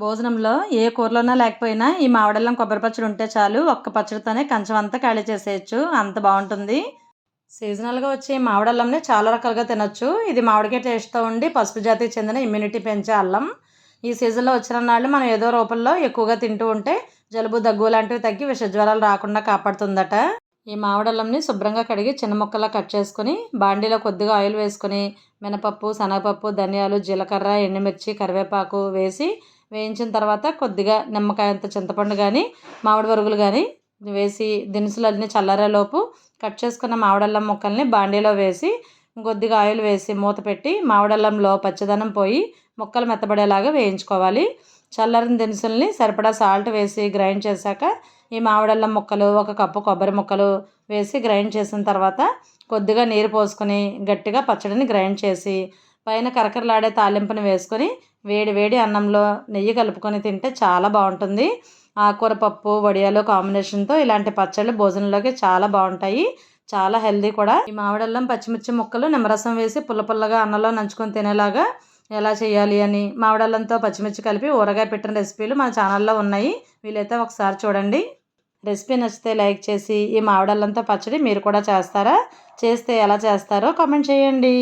భోజనంలో ఏ కూరలోనా లేకపోయినా ఈ మామిడల్లం కొబ్బరి పచ్చడి ఉంటే చాలు ఒక్క పచ్చడితోనే కంచం అంతా ఖాళీ చేసేయచ్చు. అంత బాగుంటుంది. సీజనల్గా వచ్చే ఈ మామిడల్లంని చాలా రకాలుగా తినొచ్చు. ఇది మామిడికాయ టేస్ట్తో ఉండి పసుపు జాతికి చెందిన ఇమ్యూనిటీ పెంచే అల్లం. ఈ సీజన్లో వచ్చిన నాళ్ళు మనం ఏదో రూపంలో ఎక్కువగా తింటూ ఉంటే జలుబు దగ్గు లాంటివి తగ్గి విషజ్వరాలు రాకుండా కాపాడుతుందట. ఈ మామిడల్లంని శుభ్రంగా కడిగి చిన్న ముక్కలా కట్ చేసుకొని బాండీలో కొద్దిగా ఆయిల్ వేసుకొని మినపప్పు శనగపప్పు ధనియాలు జీలకర్ర ఎండుమిర్చి కరివేపాకు వేసి వేయించిన తర్వాత కొద్దిగా నిమ్మకాయ అంత చింతపండు కానీ మామిడి వరుగులు కానీ వేసి దినుసులు అన్నీ చల్లారేలోపు కట్ చేసుకున్న మామిడల్లం ముక్కల్ని బాండీలో వేసి కొద్దిగా ఆయిల్ వేసి మూత పెట్టి మామిడల్లంలో పచ్చదనం పోయి ముక్కలు మెత్తబడేలాగా వేయించుకోవాలి. చల్లారిన దినుసుల్ని సరిపడా సాల్ట్ వేసి గ్రైండ్ చేశాక ఈ మామిడల్లం ముక్కలు ఒక కప్పు కొబ్బరి ముక్కలు వేసి గ్రైండ్ చేసిన తర్వాత కొద్దిగా నీరు పోసుకొని గట్టిగా పచ్చడిని గ్రైండ్ చేసి పైన కరకరలాడే తాలింపును వేసుకొని వేడి వేడి అన్నంలో నెయ్యి కలుపుకొని తింటే చాలా బాగుంటుంది. ఆకుకూర పప్పు వడియాలు కాంబినేషన్తో ఇలాంటి పచ్చళ్ళు భోజనంలోకి చాలా బాగుంటాయి. చాలా హెల్దీ కూడా. ఈ మామిడల్లం పచ్చిమిర్చి ముక్కలు నిమ్మరసం వేసి పుల్ల పుల్లగా అన్నంలో నంచుకొని తినేలాగా ఎలా చేయాలి అని మామిడల్లంతో పచ్చిమిర్చి కలిపి ఊరగాయ పెట్టిన రెసిపీలు మన ఛానల్లో ఉన్నాయి. వీలైతే ఒకసారి చూడండి. రెసిపీ నచ్చితే లైక్ చేసి ఈ మామిడల్లంతో పచ్చడి మీరు కూడా చేస్తారా? చేస్తే ఎలా చేస్తారో కామెంట్ చేయండి.